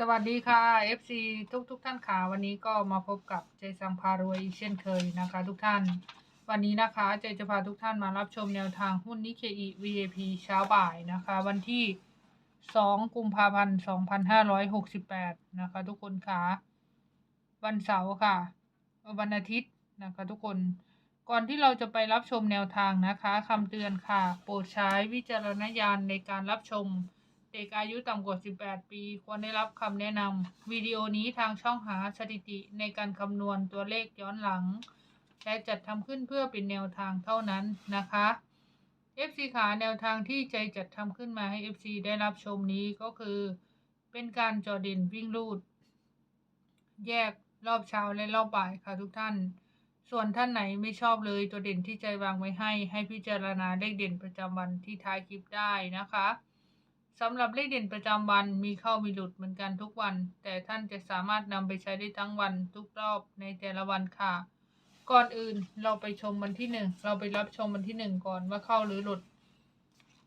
สวัสดีค่ะ FC ทุกทุกท่านค่ะวันนี้ก็มาพบกับเจสังพารวยเช่นเคยนะคะ ทุกท่าน วันนี้นะคะเจจะพาทุกท่านมารับชมแนวทางหุ้นนิเคอี VAP เช้าบ่ายนะคะ วันที่ 2 กุมภาพันธ์2568 นะคะ ทุกคนค่ะ วันเสาร์ค่ะ วันอาทิตย์นะคะ ทุกคนก่อนที่เราจะไปรับชมแนวทางนะคะคำเตือนค่ะ โปรดใช้วิจารณญาณในการรับชม เด็กอายุต่ำกว่า 18 ปี ควรได้รับคำแนะนำวิดีโอนี้ทางช่องหาสถิติในการคำนวณตัวเลขย้อนหลัง และจัดทำขึ้นเพื่อเป็นแนวทางเท่านั้นนะคะ FC ขาแนวทางที่ใจจัดทำขึ้นมาให้ FC ได้รับชมนี้ก็คือ เป็นการจอเด่นวิ่งรูด แยกรอบเช้าและรอบบ่ายค่ะทุกท่าน ส่วนท่านไหนไม่ชอบเลยตัวเด่นที่ใจวางไว้ให้ ให้พิจารณาเลขเด่นประจำวันที่ท้ายคลิปได้นะคะ สำหรับเลขเด่นประจำวันมีเข้ามีหลุดเหมือนกันทุกวัน แต่ท่านจะสามารถนำไปใช้ได้ทั้งวันทุกรอบในแต่ละวันค่ะ ก่อนอื่นเราไปชมวันที่หนึ่งเราไปรับชมวันที่หนึ่งก่อนว่าเข้าหรือหลุด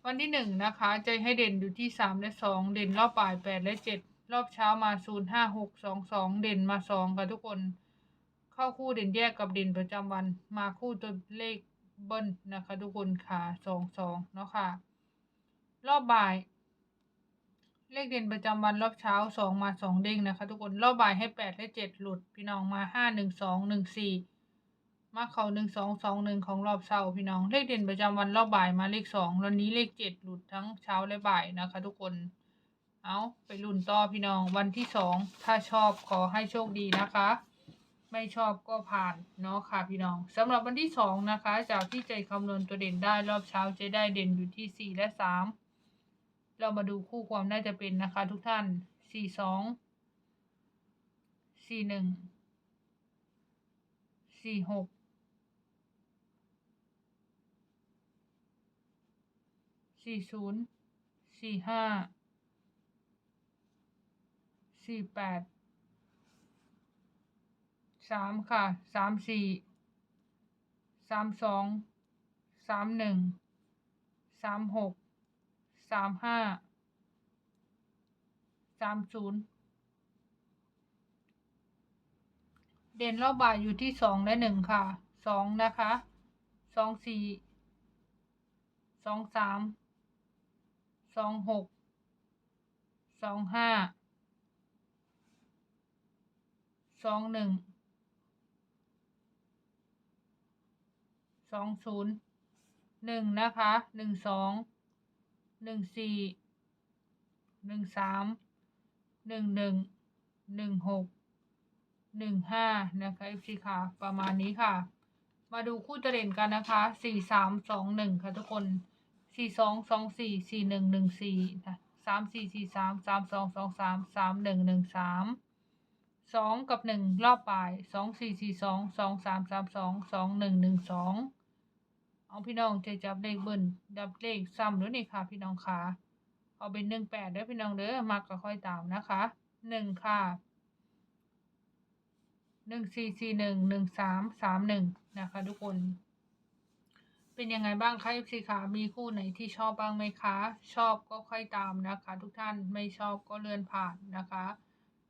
วันที่หนึ่งนะคะใจให้เด่นอยู่ที่สามและสองเด่นรอบบ่ายแปดและเจ็ดรอบเช้ามาศูนย์ห้าหกสองสองเด่นมาสองค่ะทุกคน เข้าคู่เด่นแยกกับเด่นประจำวัน มาคู่ตัวเลขเบิ้ลนะคะ ทุกคนค่ะสองสองเนาะค่ะ รอบบ่าย เลขเด่นประจำวันรอบเช้าสองมาสองเด้งนะคะ ทุกคนรอบบ่ายให้แปดและเจ็ดหลุด พี่น้องมาห้าหนึ่งสองหนึ่งสี่มาเขาหนึ่งสองสองหนึ่งของรอบเช้าพี่น้องเลขเด่นประจำวันรอบบ่ายมาเลขสองวันนี้เลขเจ็ดหลุดทั้งเช้าและบ่ายนะคะ ทุกคนเอาไปลุ้นต่อพี่น้องวันที่สองถ้าชอบขอให้โชคดีนะคะ ไม่ชอบก็ผ่านเนาะค่ะพี่น้องสำหรับวันที่สองนะคะ จากที่ใจคำนวณตัวเด่นได้รอบเช้าจะได้เด่นอยู่ที่สี่และสาม เรามาดูคู่ความน่าจะเป็นนะคะทุกท่านสี่สองสี่หนึ่งสี่หกสี่ศูนย์สี่ห้าสี่แปดสามค่ะสามสี่สามสองสามหนึ่งสามหก สามห้า สามศูนย์ เด่นรอบบ่ายอยู่ที่สองและหนึ่งค่ะ สองนะคะ สองสี่ สองสาม สองหก สองห้า สองหนึ่ง สองศูนย์หนึ่งนะคะหนึ่งสอง หนึ่งสี่หนึ่งสามหนึ่งหนึ่งหนึ่งหกหนึ่งห้านะคะเอฟซีค่ะ ประมาณนี้ค่ะ มาดูคู่เจริญกันนะคะสี่สามสองหนึ่งค่ะทุกคนสี่สองสองสี่สี่หนึ่งหนึ่งสี่สามสี่สี่สามสามสองสองสามสามหนึ่งหนึ่งสามสองกับหนึ่งรอบบ่ายสองสี่สี่สองสองสามสามสองสองหนึ่งหนึ่งสอง เอาพี่น้องจะจับเลขเบิ้ลจับเลขซ้ำด้วยนี่ค่ะ พี่น้องค่ะเอาเป็นหนึ่งแปดเด้อพี่น้องเด้อมักก็ค่อยตามนะคะหนึ่งค่ะหนึ่งสี่สี่หนึ่งหนึ่งสามสามหนึ่งนะคะ ทุกคน เป็นยังไงบ้างคะพี่ขามีคู่ไหนที่ชอบบ้างไหมคะ ชอบก็ค่อยตามนะคะ ทุกท่านไม่ชอบก็เลื่อนผ่านนะคะ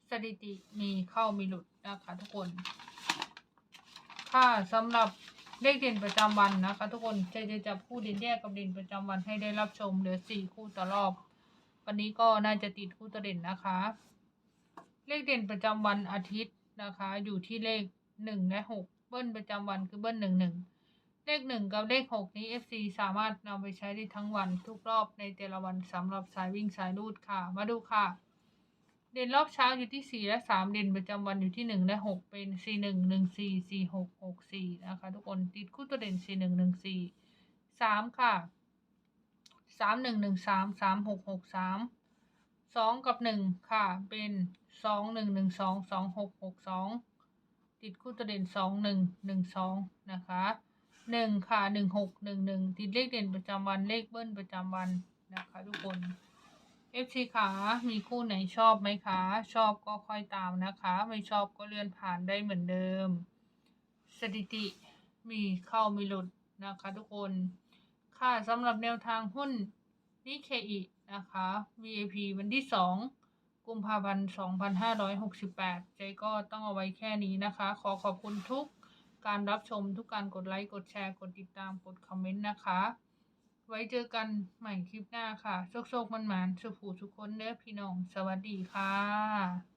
สถิติมีเข้ามีหลุดนะคะ ทุกคน ค่ะสำหรับ เลขเด่นประจำวันนะคะ ทุกคนจะจะจับคู่เด่นแยกกับเด่นประจำวันให้ได้รับชมเหลือสี่คู่ต่อรอบ วันนี้ก็น่าจะติดคู่ตัวเด่นนะคะ เลขเด่นประจำวันอาทิตย์นะคะ อยู่ที่เลขหนึ่งและหกเบิ้ลประจำวันคือเบิ้ลหนึ่งหนึ่งเลขหนึ่งกับเลขหกนี้ FC สามารถนำไปใช้ได้ทั้งวันทุกรอบในแต่ละวันสำหรับสายวิ่งสายรูดค่ะ มาดูค่ะ เด่นรอบเช้าอยู่ที่สี่และสามเด่นประจำวันอยู่ที่หนึ่งและหกเป็นสี่หนึ่งหนึ่งสี่สี่หกหกสี่นะคะ ทุกคนติดคู่ตัวเด่นสี่หนึ่งหนึ่งสี่สามค่ะสามหนึ่งหนึ่งสามสามหกหกสามสองกับหนึ่งค่ะ เป็นสองหนึ่งหนึ่งสองสองหกหกสองติดคู่ตัวเด่นสองหนึ่งหนึ่งสองนะคะหนึ่งค่ะหนึ่งหกหนึ่งหนึ่งติดเลขเด่นประจำวันเลขเบิ้ลประจำวันนะคะ ทุกคน เอฟซีขามีคู่ไหนชอบไหมคะ ชอบก็ค่อยตามนะคะ ไม่ชอบก็เลื่อนผ่านได้เหมือนเดิม สถิติมีเข้ามีหลุดนะคะทุกคน ค่ะสำหรับแนวทางหุ้นนิเคอินะคะ VAP วันที่สองกุมภาพันธ์ 2568 ใจก็ต้องเอาไว้แค่นี้นะคะ ขอขอบคุณทุกการรับชมทุกการกดไลค์ กดแชร์ กดติดตาม กดคอมเมนต์นะคะ ไว้เจอกันใหม่คลิปหน้าค่ะโชคๆมันมันสุขูทุกคนเด้อพี่น้อง สวัสดีค่ะ